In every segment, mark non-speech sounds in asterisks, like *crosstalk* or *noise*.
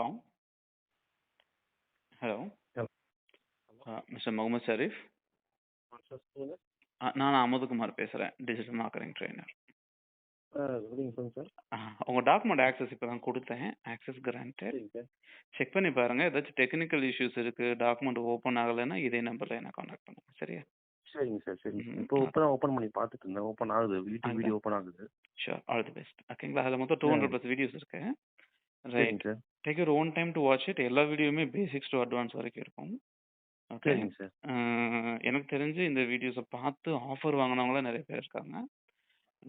ஆ sir சொல்லுங்கள் Uh, நான் அமுதகுமார் பேசுறேன். டிஜிட்டல் மார்க்கெட்டிங் ட்ரெயினர் உங்க டாக்குமெண்ட் ஆக்சஸ் இப்போ தான் கொடுத்தேன் ஆக்சஸ் கிராண்டட் செக் பண்ணி பாருங்க. ஏதாச்சும் டெக்னிக்கல் இஷ்யூஸ் இருக்கு டாக்குமெண்ட் ஓப்பன் ஆகலைன்னா இதே நம்பர்ல என்ன காண்டாக்ட் பண்ணுங்க. சரியா? சரிங்க சார் சரிங்க இப்போ இப்போ தான் ஓப்பன் பண்ணி பார்த்துட்டு இருந்தேன் ஓப்பன் ஆகுது யூடியூப். வீடியோ ஓப்பன் ஆகுது. ஷூர் ஆல் தி பெஸ்ட் ஓகேங்களா அதில் மொத்தம் டூ ஹண்ட்ரட் ப்ளஸ் வீடியோஸ் இருக்கு. Right sir. Take your own time to watch it எல்லா வீடியோவுமே பேசிக்ஸ் டு அட்வான்ஸ் வரைக்கும் இருக்கும். ஓகே சரிங்க சார். எனக்கு தெரிஞ்சு இந்த வீடியோஸை பார்த்து ஆஃபர் வாங்கினவங்களாம் நிறைய பேர் இருக்காங்க.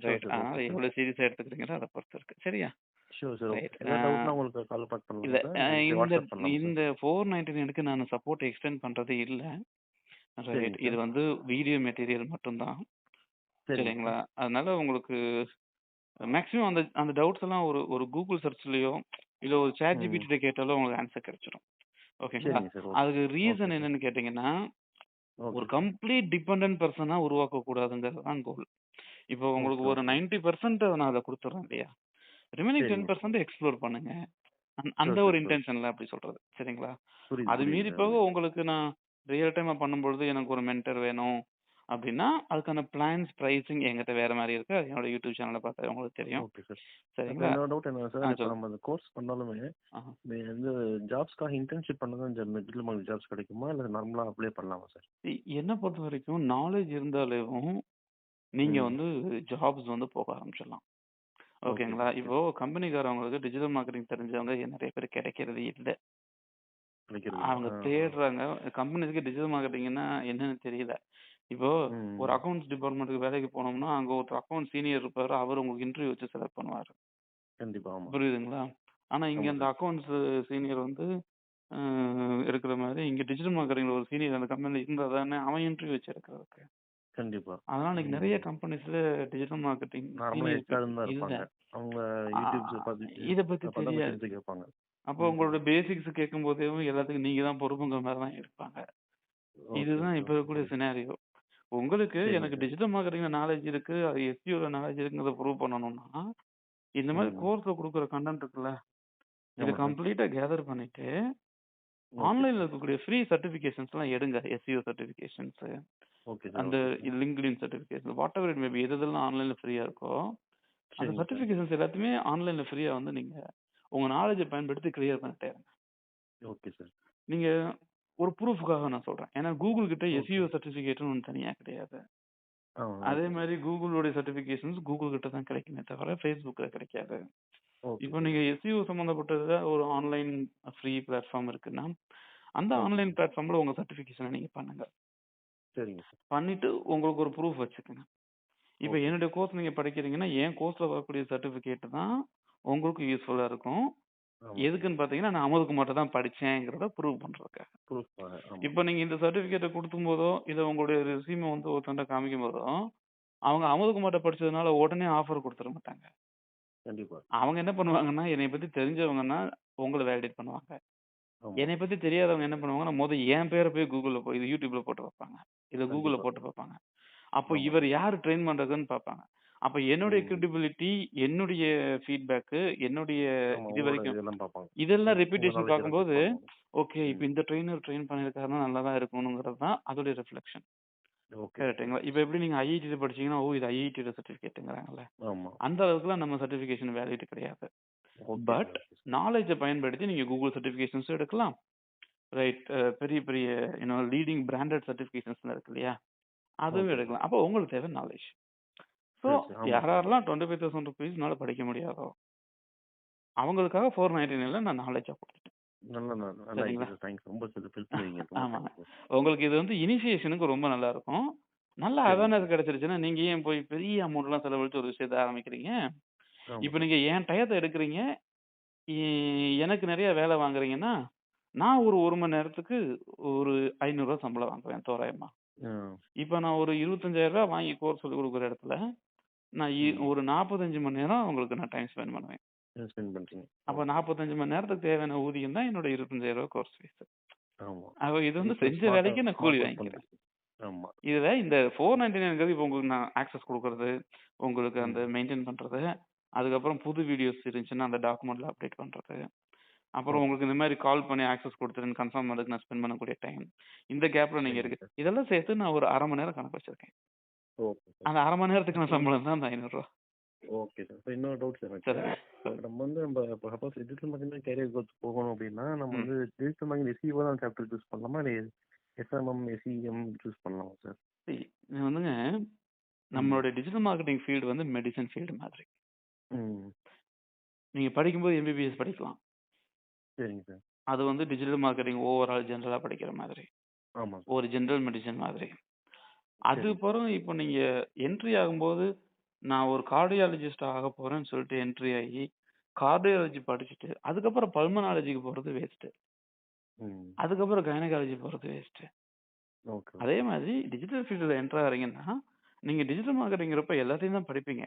ரைட் அதனால okay, sir. எவ்வளோ சீரியஸாக எடுத்துக்கிறீங்களோ அதை பொறுத்து இருக்கு. சரியா? இந்த இந்த ஃபோர் நைன்டி நைனுக்கு நான் சப்போர்ட் எக்ஸ்டெண்ட் பண்றது இல்ல. ரைட் சரிங்க இது வந்து வீடியோ மெட்டீரியல் மட்டும்தான். சரிங்க சரிங்களா? சார் அதனால உங்களுக்கு மேக்ஸிமம் அந்த அந்த டவுட்ஸ் எல்லாம் ஒரு ஒரு கூகுள் சர்ச்லயோ இல்ல ஒரு சேட் ம் ஜிபிடி கேட்டாலும் உங்களுக்கு ஆன்சர் கிடைச்சிடும் ஓகேங்களா? சரிங்க சார். ஓகே அதுக்கு ஓகே ரீசன் சார். என்னன்னு கேட்டீங்கன்னா ஓகே ஒரு கம்ப்ளீட் டிபெண்டன்ட் பர்சனா உருவாக்க கூடாதுங்கிறது தான் கோல் இப்போ உங்களுக்கு ஓகே ஒரு ஓகே நைன்டி பர்சன்ட் நான் அதை கொடுத்துறேன் இல்லையா? ரிமைனிங் டென் சரிங்க சார். பர்சன்ட் எக்ஸ்ப்ளோர் பண்ணுங்க. அந்த- அந்த ஷூர் ஒரு சார். ஷூர் இன்டென்ஷன்ல அப்படி சொல்றது. சரிங்களா? புரியுது அது புரியுது மீறி சார் போக உங்களுக்கு நான் ரியல் டைமா பண்ணும்பொழுது எனக்கு ஒரு மென்டர் வேணும் அப்படின்னா அதுக்கான பிளான்ஸ் ப்ரைசிங் என்கிட்ட வேற மாதிரி இருக்கு. அது என்னோட யூடியூப் சேனல்ல பார்த்தா உங்களுக்கு தெரியும். ஓகே சார் சரிங்களா? என்னோட டவுட் என்ன சார் இப்போ சொல்லு நம்ம அந்த கோர்ஸ் பண்ணாலுமே வந்து ஜாப்ஸ்க்காக இன்டர்ன்ஷிப் பண்ண தான் டிஜிட்டல் மார்க்கெட் ஜாப்ஸ் கிடைக்குமா? இல்லை நார்மலாக அப்ளை பண்ணலாமா சார் என்னை பொறுத்த வரைக்கும் நாலேஜ் இருந்தாலும் நீங்க வந்து ஜாப்ஸ் வந்து போக ஆரம்பிச்சிடலாம். ஓகே ஓகேங்களா ஓகே இப்போ கம்பெனிக்காரவங்களுக்கு டிஜிட்டல் மார்க்கெட்டிங் தெரிஞ்சவங்க நிறைய பேர் கிடைக்கிறது இல்லை. அவங்க ஆ. தேடுறாங்க. கம்பெனிஸ்க்கு டிஜிட்டல் மார்க்கெட்டிங்னா என்னன்னு தெரியல. இப்போ ஒரு ம். அக்கௌண்ட்ஸ் டிபார்ட்மெண்ட்டுக்கு வேலைக்கு போனோம்னா அங்க ஒருத்தர் அக்கௌண்ட் சீனியர் இருப்பாரு. அவர் உங்களுக்கு இன்டர்வியூ வச்சு செலக்ட் பண்ணுவாரு. கண்டிப்பா ஆமா. புரியுதுங்களா? ஆனா இங்க ஆமா. அந்த சார் அக்கௌண்ட்ஸ் சீனியர் வந்து அஹ், இருக்கிற மாதிரி இங்க டிஜிட்டல் மார்க்கெட்டிங்ல ஒரு சீனியர் அந்த கம்பெனில இருந்தா தானே அவன் இன்டர்வியூ வச்சு எடுக்கிறதுக்கு. கண்டிப்பா. அதனால இன்னைக்கு நிறைய கம்பெனிஸ்ல டிஜிட்டல் மார்க்கெட்டிங் நார்மலா சீனியர் ஹெச்ஆர் தான் இல்ல. இருப்பாங்க. அவங்க ஆ, யூடியூப்ஸ் பார்த்துட்டு இத பத்தி அப்பதான் தெரியாது. கேட்பாங்க அப்போ உங்களோட பேசிக்ஸ் கேட்கும் போதே எல்லாத்துக்கும் நீங்க தான் பொறுப்புங்கிற மாதிரி தான் இருப்பாங்க. ஓகே இதுதான் இப்ப ஓகே இருக்கக்கூடிய சினாரியோ உங்களுக்கு எனக்கு டிஜிட்டல் மார்க்கெட்டிங்ல நாலேஜ் இருக்கு அது எஸ்சிஓல நாலேஜ் இருக்குங்கிறத ப்ரூவ் பண்ணணும்னா இந்த மாதிரி ம் கோர்ஸ்ல கொடுக்குற கண்டென்ட் இருக்குல்ல இதை கம்ப்ளீட்டா கேதர் பண்ணிட்டு ஓகே ஆன்லைன்ல சார். இருக்கக்கூடிய ஃப்ரீ சர்டிபிகேஷன்ஸ் எல்லாம் எடுங்க எஸ்சிஓ சர்டிபிகேஷன்ஸ் ஓகே சார் அந்த okay sir. LinkedIn certification whatever it maybe எது எதெல்லாம் ஆன்லைன்ல ஃப்ரீயா இருக்கோ அந்த சரிங்க சார். சர்டிபிகேஷன்ஸ் எல்லாத்தையுமே ஆன்லைன்ல ஃப்ரீயா வந்து நீங்க உங்க நாலேஜை பயன்படுத்தி கிளியர் பண்ணிட்டே இருங்க ஓகே சார் நீங்க ஒரு ப்ரூஃபுக்காக நான் சொல்றேன். ஏன்னா கூகுள் கிட்ட எஸ்இஓ சர்டிபிகேட்னு ஒன்று தனியா கிடையாது. அதே மாதிரி கூகுளோட சர்டிபிகேஷன்ஸ் கூகுள் கிட்ட தான் கிடைக்குமே தவிர ஃபேஸ்புக்கில் கிடைக்காது. இப்போ நீங்க எஸ்இஓ சம்மந்தப்பட்டதுல ஒரு ஆன்லைன் ஃப்ரீ பிளாட்ஃபார்ம் இருக்குன்னா அந்த ஆன்லைன் பிளாட்ஃபார்ம்ல உங்க சர்டிபிகேஷனை நீங்க பண்ணுங்க. சரிங்க சார் பண்ணிட்டு உங்களுக்கு ஒரு ப்ரூஃப் வச்சுக்கோங்க. இப்போ என்னுடைய கோர்ஸ் நீங்க படிக்கிறீங்கன்னா என் கோர்ஸ்ல வரக்கூடிய சர்டிபிகேட் தான் உங்களுக்கு யூஸ்ஃபுல்லா இருக்கும். ஆமா. எதுக்குன்னு பாத்தீங்கன்னா நான் அமுதுக்கு மட்டும் தான் படிச்சேங்கிறத ப்ரூவ் பண்றதுக்காக ஆமா. இப்போ நீங்க இந்த சர்டிபிகேட்டை கொடுக்கும் போதோ இதை உங்களுடைய ரெசியூமை வந்து ஒருத்தன்ட்ட காமிக்கும் போதோ அவங்க அமுதுக்கு மட்டும் படிச்சதுனால உடனே ஆஃபர் கொடுத்துட மாட்டாங்க. கண்டிப்பா. அவங்க என்ன பண்ணுவாங்கன்னா என்னை பத்தி தெரிஞ்சவங்கன்னா உங்களை வேலிடேட் பண்ணுவாங்க. ஆமா. என்னை பத்தி தெரியாதவங்க என்ன பண்ணுவாங்கன்னா முத என் பேரை போய் கூகுள்ல போய் இது யூடியூப்ல போட்டு வைப்பாங்க. இதை கூகுள்ல கண்டிப்பா. போட்டு பார்ப்பாங்க அப்போ ஆமா. இவர் யார் ட்ரெயின் பண்றதுன்னு பார்ப்பாங்க அப்ப என்னுடைய கிரெடிபிலிட்டி என்னுடைய ஃபீட்பேக்கு என்னுடைய இது வரைக்கும் இதெல்லாம் எல்லாம் பார்க்கும்போது ஓகே இப்போ இந்த ட்ரெயினர் ட்ரெயின் பண்ணியிருக்காருன்னா நல்லா தான் இருக்கணுங்கிறது தான் அதோடைய ரிஃப்ளெக்ஷன் கரெக்ட்டுங்களா இப்போ எப்படி நீங்க ஐஐடியில் படிச்சீங்கன்னா ஓ இது ஐஐடியோட சர்டிஃபிகேட்டுங்கிறாங்கல்ல ஆமா. அந்த அளவுக்குலாம் நம்ம சர்டிஃபிகேஷன் வேலிட் கிடையாது. பட் நாலேஜை பயன்படுத்தி நீங்க கூகுள் சர்டிஃபிகேஷன்ஸும் எடுக்கலாம். ரைட் பெரிய பெரிய யூனோ லீடிங் பிராண்டட் சர்டிஃபிகேஷன்ஸ்லாம் இருக்கு இல்லையா? அதுவும் எடுக்கலாம். அப்போ உங்களுக்கு தேவை நாலேஜ் ஸோ யாரெல்லாம் டுவெண்ட்டி ஃபைவ் தௌசண்ட் ருபீஸ்னால படிக்க முடியாதோ அவங்களுக்காக ஃபோர் நைன்டி நைன்ல நான் நாலேஜாக கொடுத்துட்டேன். உங்களுக்கு இது வந்து இனிஷியேஷனுக்கு ரொம்ப நல்லா இருக்கும். நல்ல அவேர்னஸ் சார். கிடைச்சிருச்சுன்னா நீங்க ஏன் போய் பெரிய அமௌண்ட்லாம் செலவழிச்சு ஒரு விஷயத்தை ஆரம்பிக்கிறீங்க? இப்போ நீங்க என் டயத்தை எடுக்கிறீங்க. எனக்கு நிறைய வேலை வாங்குறீங்கன்னா நான் ஒரு ஒரு மணி நேரத்துக்கு ஒரு ஐநூறுரூவா சம்பளம் வாங்குவேன் தோராயமா. இப்போ நான் ஒரு இருபத்தஞ்சாயிரம் ரூபாய் வாங்கி கோர்ஸ் சொல்லி கொடுக்குற இடத்துல நான் இ- ஒரு நாற்பத்தஞ்சு மணி நேரம் உங்களுக்கு நான் டைம் ஸ்பெண்ட் பண்ணுவேன் ஸ்பெண்ட் பண்ணுறீங்க அப்போ ஓகே நாற்பத்தஞ்சு மணி நேரத்துக்கு தேவையான ஊதியம் தான் என்னோட இருபத்தஞ்சாயிரம் ரூபாய் கோர்ஸ் ஃபீஸ் ஆமா அப்போ இது வந்து செஞ்ச வேலைக்கு நான் கூலி ஸ்மார்ட் ஒர்க் வாங்கிக்கிறேன் பண்ணுறீங்க ஆமா. இதுல இந்த 499ங்கிறது இப்போ உங்களுக்கு நான் ஆக்சஸ் குடுக்குறது, உங்களுக்கு அந்த ம். மெயின்டெயின் பண்றது, அதுக்கப்புறம் புது வீடியோஸ் இருந்துச்சுன்னா அந்த டாக்குமெண்ட்ல அப்டேட் பண்றது. அப்புறம் ஓகே. உங்களுக்கு இந்த மாரி கால் பண்ணி ஆக்சஸ் குடுத்துருன்னு கன்ஃபார்ம் பண்ணதுக்கு நான் ஸ்பெண்ட் பண்ணக்கூடிய டைம். இந்த கேப்ல நீங்க சரிங்க இருக்கு. சார். இதெல்லாம் சேர்த்து நான் ஒரு 1/2 மணி நேரம் கணக்கு வச்சிருக்கேன். Okay sir. அந்த 1/2 மணி நேரத்துக்கான சம்பளம் தான் அந்த. 500. Okay sir. இப்போ இன்னொரு டவுட் சார். சொல்லுங்க. நம்ம வந்து நம்ம இப்போ suppose digital marketing career growth போகணும் அப்படின்னா, நம்ம. வந்து டிஜிட்டல் மார்க்கெட்டிங் எஸ்இஓ தான் சாப்டர் சூஸ் பண்ணலாமா? இல்ல எஸ்எம்எம், எஸ்இஎம் சூஸ் பண்ணலாமா சார்? இது வந்துங்க ம். நம்மளுடைய டிஜிட்டல் மார்க்கெட்டிங் ஃபீல்டு வந்து மெடிசின் ஃபீல்டு மாதிரி. ம். நீங்க படிக்கும்போது எம்பிபிஎஸ் படிக்கலாம். சரிங்க சார். அது வந்து டிஜிட்டல் மார்க்கெட்டிங் ஓவரால் ஜெனரலா படிக்கிற மாதிரி. ஆமா சார். ஒரு ஜெனரல் மெடிசின் மாதிரி. அது சரி. பிறகு இப்போ நீங்க என்ட்ரி ஆகும்போது, நான் ஒரு கார்டியாலஜிஸ்ட் ஆகப் போறேன்னு சொல்லிட்டு என்ட்ரி ஆகி, கார்டியாலஜி படிச்சுட்டு, அதுக்கப்புறம் பல்மனாலஜிக்கு போறது வேஸ்ட்டு. ம். அதுக்கப்புறம் கைனகாலஜி போறது வேஸ்ட்டு. ஓகே. அதே மாதிரி டிஜிட்டல் ஃபீல்டுல என்டர் ஆகுறீங்கன்னா, நீங்க டிஜிட்டல் மார்க்கெட்டிங்கிறப்ப எல்லாத்தையும் தான் படிப்பீங்க.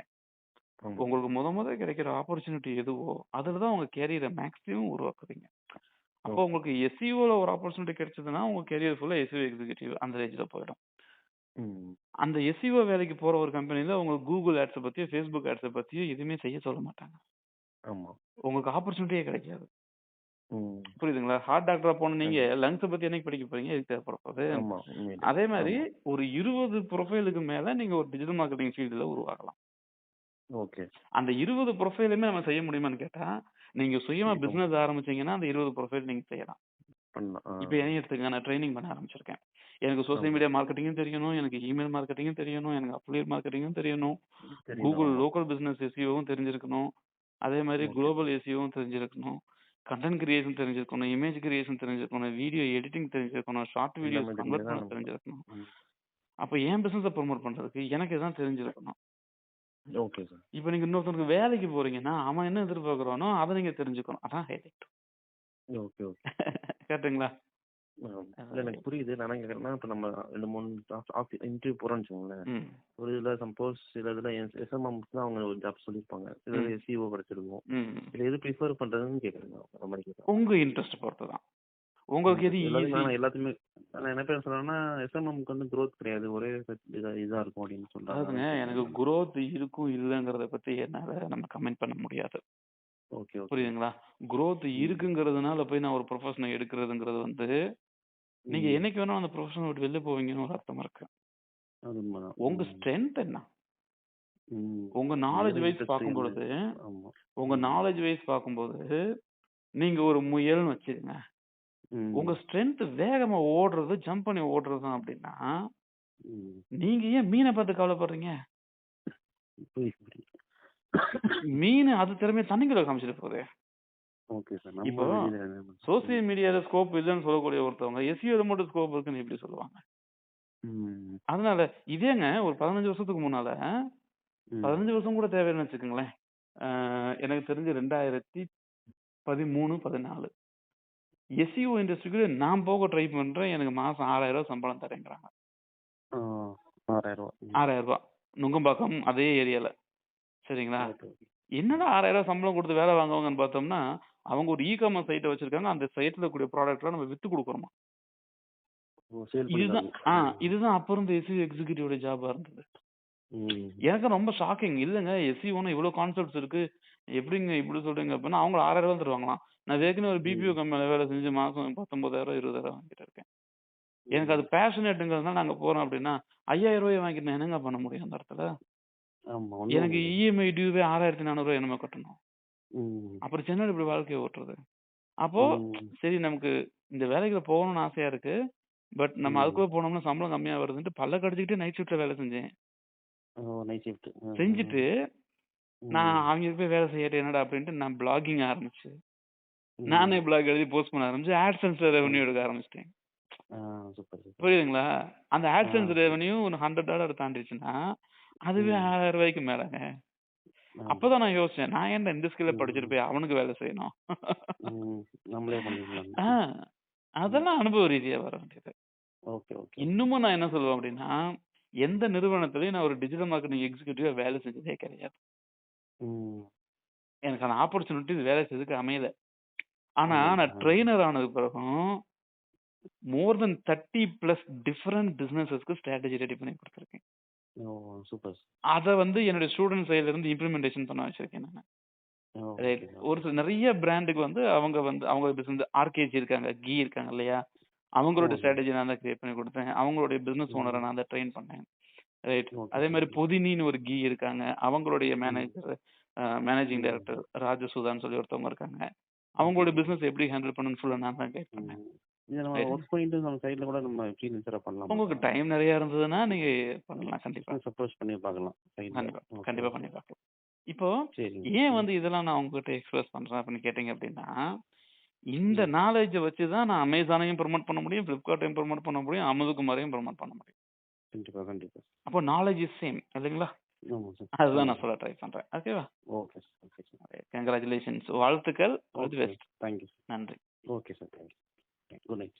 உங்களுக்கு முத முத கிடைக்கிற ஆப்பர்ச்சுனிட்டி எதுவோ, அதுல தான் உங்க கேரியர மேக்ஸிமம் உருவாக்குவீங்க. அப்போ ஓகே. உங்களுக்கு எஸ்இஓல ஒரு ஆப்பர்ச்சுனிட்டி கிடைச்சதுன்னா, உங்க கேரியர் ஃபுல்லா எஸ்இஓ எக்ஸிக்யூட்டிவ் அந்த ரேஞ்ச்ல போயிடும். ம். அந்த எஸ்இஓ வேலைக்கு போற ஒரு கம்பெனில உங்களுக்கு கூகுள் ஆட்ஸ பத்தியோ, Facebook ஆட்ஸ பத்தியோ எதுவுமே செய்ய சொல்ல மாட்டாங்க. ஆமா. உங்களுக்கு ஆப்பர்ச்சுனிட்டியே கிடைக்காது. ம். புரியுதுங்களா? ஹார்ட் டாக்டரா போன நீங்க கண்டிப்பா. லங்ஸ பத்தி என்னைக்கு படிக்க போறீங்க? எதுக்கு தேவைப்பட போகுது? ஆமா. உண்மையிலே. அதே மாரி ஆமா. ஒரு 20 ப்ரொஃபைலுக்கு மேல நீங்க ஒரு டிஜிட்டல் மார்க்கெட்டிங் ஃபீல்டுல உருவாகலாம். ஓகே. அந்த 20 ப்ரொஃபைலுமே நம்ம செய்ய முடியுமான்னு கேட்டா, நீங்க சுயமா கண்டிப்பா. பிசினஸ் ஆரம்பிச்சீங்கன்னா, அந்த 20 ப்ரொஃபைல் நீங்க செய்யலாம். பண்ணலாம். ஆ. இப்ப என்னைய எடுத்துக்கங்க. நான் ட்ரெய்னிங் பண்ண ஆரம்பிச்சிருக்கேன். எனக்கு சோசியல். மீடியா மார்க்கெட்டிங்கும் தெரியணும். எனக்கு இமெயில் மார்க்கெட்டிங்கும் தெரியணும். எனக்கு அஃபிலியேட் மார்க்கெட்டிங்கும் தெரியணும். கூகுள். லோக்கல் பிசினஸ் எஸ்இஓவும் தெரிஞ்சிருக்கணும். அதே ஓகே. குளோபல் எஸ்இஓவும் தெரிஞ்சிருக்கணும். கன்டென்ட் கிரியேஷன் தெரிஞ்சிருக்கணும். இமேஜ் கிரியேஷன் தெரிஞ்சிருக்கணும். வீடியோ எடிட்டிங் தெரிஞ்சிருக்கணும். ஷார்ட் வீடியோஸ் எல்லாமே கன்வெர்ட் பண்ண தெரிஞ்சிருக்கணும். ம். அப்ப என் பிசினஸ ப்ரமோட் பண்றதுக்கு எனக்கு இதெல்லாம் தெரிஞ்சிருக்கணும். Okay sir. இப்ப நீங்க இன்னொருத்தனுக்கு வேலைக்கு போறீங்கன்னா, அவன் என்ன எதிர்பார்க்கிறானோ, அத நீங்க தெரிஞ்சுக்கணும். அதான் ஹைலைட். Okay, okay. *laughs* கரெக்ட்டுங்களா? இல்ல எனக்கு புரியுது. நான் என்ன கேட்கிறேன்னா, இப்ப நம்ம 2, 3 ஆஃப் ஆஃப் இன்டர்வியூ போறோம்னு வச்சுக்கோங்களேன். ஒரு இதுல சப்போஸ் சில இதுல எஸ் எஸ்எம்எம்க்கு தான் அவங்க ஒரு ஜாப் சொல்லியிருப்பாங்க. இதுல எஸ்இஓ படிச்சிருக்கும். ம். இதுல எது ப்ரிஃபர் பண்றதுன்னு கேட்குறேன். உங்க இன்ட்ரெஸ்ட் பொறுத்து தான். உங்களுக்கு எது? நான் எல்லாத்தையுமே நான் என்ன பேச சொல்றேன்னா, எஸ்எம்எம்க்கு வந்து குரோத் கிடையாது. ஒரே இதா இதா இருக்கும் அப்படின்னு சொல்றாங்க. எனக்கு. குரோத் இருக்கும் இல்லங்கிறத பத்தி என்னால நம்ம கமெண்ட் பண்ண முடியாது. ஓகே. புரியுதுங்களா? குரோத். இருக்குங்கிறதுனால போய் நான் ஒரு ப்ரொஃபஷன எடுக்கிறதுங்கிறது வந்து, நீங்க. என்னைக்கு வேணாலும் அந்த ப்ரொஃபஷன விட்டு வெளில போவீங்கன்னு ஒரு அர்த்தம் இருக்கு. உங்க. ஸ்ட்ரென்த் என்ன? உங்க நாலேட்ஜ் வைஸ் பார்க்கும்பொழுது. உங்க ம். நாலேட்ஜ் வைஸ் பார்க்கும்போது, நீங்க ஒரு முயல்னு வச்சுக்கங்க. உங்க. ஸ்ட்ரென்த் வேகமா ஓடுறது, ஜம்ப் பண்ணி ஓடுறது தான் அப்படின்னா. நீங்க ஏன் மீன பார்த்து கவலைப்படுறீங்க? மீனு அது திறமைய தண்ணிக்குள்ள காமிச்சிட்டு போகுதே. Okay sir. இப்போ. சோசியல் மீடியால ஸ்கோப் இல்லன்னு சொல்லக்கூடிய ஒருத்தவங்க, எஸ்இஓல மட்டும் ஸ்கோப் இருக்குன்னு எப்படி சொல்லுவாங்க? அதனால இதேங்க ஒரு 15 வருஷத்துக்கு முன்னால. 15 வருஷம் கூட தேவையில்லன்னு வச்சுக்கங்களேன். எனக்கு தெரிஞ்சு 2013, 14 எஸ்இஓ இண்டஸ்ட்ரிக்கு நான் போக ட்ரை பண்றேன். எனக்கு மாசம் ரூ. 6000 சம்பளம் தரேங்கிறாங்க. ஆ. ரூ. 6000 ரூ. 6000 நுங்கம்பாக்கம் அதே ஏரியால. சரிங்களா? என்னடா ரூ. 6000 சம்பளம் குடுத்து வேலை வாங்குவாங்கன்னு பார்த்தோம்னா, அவங்க ஒரு இ காமர்ஸ் சைட்ட வச்சிருக்காங்க. அந்த சைட்ல இருக்கக்கூடிய ப்ராடக்ட்லாம் நம்ம வித்து குடுக்குறோமா. இதுதான். ஆ. இதுதான் அப்ப இருந்த எஸ்இஓ எக்ஸிக்யூட்டிவோட ஜாபா இருந்தது. எனக்கு ரொம்ப ஷாக்கிங். இல்லங்க எஸ்இஓன்னா இவ்ளோ கான்செப்ட்ஸ் இருக்கு. எப்படிங்க இப்படி சொல்றீங்க அப்படின்னா, அவங்க ரூ. 6000 தருவாங்களாம். நான் ஏற்கனவே ஒரு பிபிஓ ம். கம்பெனில வேலை செஞ்சு மாசம் 19,000 20,000 வாங்கிட்டு இருக்கேன். எனக்கு அது ம். பேஷனேட்ங்கிறதுனால நான் அங்க போறேன் அப்படின்னா, ரூ. 5000 வாங்கிட்டு நான் என்னங்க பண்ண முடியும் அந்த இடத்துல? எனக்கு. இஎம்ஐ டியூவே ரூ. 6400 என்னமோ கட்டணும். அப்புறம் சென்னையில எப்படி வாழ்க்கைய ஓட்டுறது? அப்போ. சரி நமக்கு இந்த வேலைக்குள்ள போகணும்னு ஆசையா இருக்கு. பட் நம்ம. அதுக்குள்ள போனோம்னா சம்பளம் கம்மியா வருதுன்ட்டு பல்ல கடிச்சுக்கிட்டே நைட் ஷிஃப்ட்ல வேலை செஞ்சேன். செஞ்சுட்டு. நான் ம். அவங்களுக்கு போய் வேலை செய்யட்டு என்னடா அப்படின்ட்டு நான் பிளாகிங் ஆரம்பிச்சு. நானே பிளாக் எழுதி போஸ்ட் பண்ண ஆரம்பிச்சு, AdSenseல ரெவென்யூ. எடுக்க ஆரம்பிச்சுட்டேன். புரியுதுங்களா? அந்த ஆ AdSense சரி. ரெவென்யூ ஒரு $100 தாண்டிடுச்சுன்னா, அதுவே ரூ. ம். 6000க்கு மேலங்க. அப்பதான் நான் யோசிச்சேன். நான் ஏன்டா இந்த ஸ்கில்ல படிச்சுட்டு. போய் அவனுக்கு வேலை செய்யணும்? நம்மளே. அதெல்லாம் அனுபவ ரீதியா வர வேண்டியது. Okay, okay. இன்னமும் நான் என்ன சொல்லுவேன் அப்படின்னா, எந்த நிறுவனத்திலயும் நான் ஒரு டிஜிட்டல் மார்க்கெட்டிங் எக்ஸிக்யூட்டிவா வேலை செஞ்சதே கிடையாது. எனக்கான ஆப்பர்ச்சுனிட்டி வேலை செய்யறதுக்கு அமையல. ஆனா. நான். ட்ரெய்னர் ஆனதுக்கு பிறகும், மோர் தென் 30 பிளஸ் டிஃபரெண்ட் பிசினஸஸ்க்கு ஸ்ட்ராட்டஜி ரெடி பண்ணி குடுத்துருக்கேன். சூப்பர். அத வந்து என்னுடைய ஸ்டூடண்ட் சைடுல இருந்து இம்ப்ளிமெண்டேஷன் பண்ண வச்சிருக்கேன் நானு. ஒரு. சில நெறைய பிராண்டுக்கு வந்து அவங்க வந்து அவங்க பிசினஸ் ஆர்கேஜி இருக்காங்க, கீ இருக்காங்க இல்லையா? சார். ஸ்ட்ராட்டஜி நான் தான் கிரியேட் பண்ணி குடுத்தேன். அவங்களுடைய பிசினஸ் ஓனர. நான் தான் ட்ரெயின் பண்ணேன். ரைட். அதே. மாரி பொதினின்னு ஒரு கீ இருக்காங்க. அவங்களுடைய. Manager managing. டைரக்டர் ராஜசுதான்னு சொல்லி ஒருத்தவங்க இருக்காங்க. சார். பிசினஸ் எப்படி ஹேண்டில் பண்ணணும்னு ஃபுல்லா நான் தான் கைட் பண்ணேன். இத நம்ம. ஒர்க் பண்ணிட்டு நம்ம சைடுல கூட நம்ம ஃப்ரீலான்சரா பண்ணலாமா உங்களுக்கு? டைம் நெறைய இருந்ததுன்னா நீங்க பண்ணலாம் கண்டிப்பா. அப்ரோச் பண்ணி பார்க்கலாம். கண்டிப்பா. கண்டிப்பா. பண்ணி பார்க்கலாம். இப்போ. ஏன். வந்து இதெல்லாம் நான் உங்ககிட்ட எக்ஸ்பிரஸ் பண்றேன் அப்படின்னு கேட்டீங்க அப்படின்னா, இந்த ம். நாலேட்ஜ வச்சு தான் நான் அமேசானையும் ப்ரமோட் பண்ண முடியும், Flipkartடையும் ப்ரமோட் பண்ண முடியும், அமுதகுமாரையும் ப்ரமோட் பண்ண முடியும். கண்டிப்பா, கண்டிப்பா. அப்போ நாலேட்ஜ் இஸ் சேம் இல்லைங்களா? அதுதான் நான். சொல்ல ட்ரை பண்றேன். ஓகேவா? ஓகே. கங்ராச்சுலேஷன்ஸ். வாழ்த்துக்கள். All the. Best. Thank you sir. நன்றி. Okay sir. Thank you. Good night.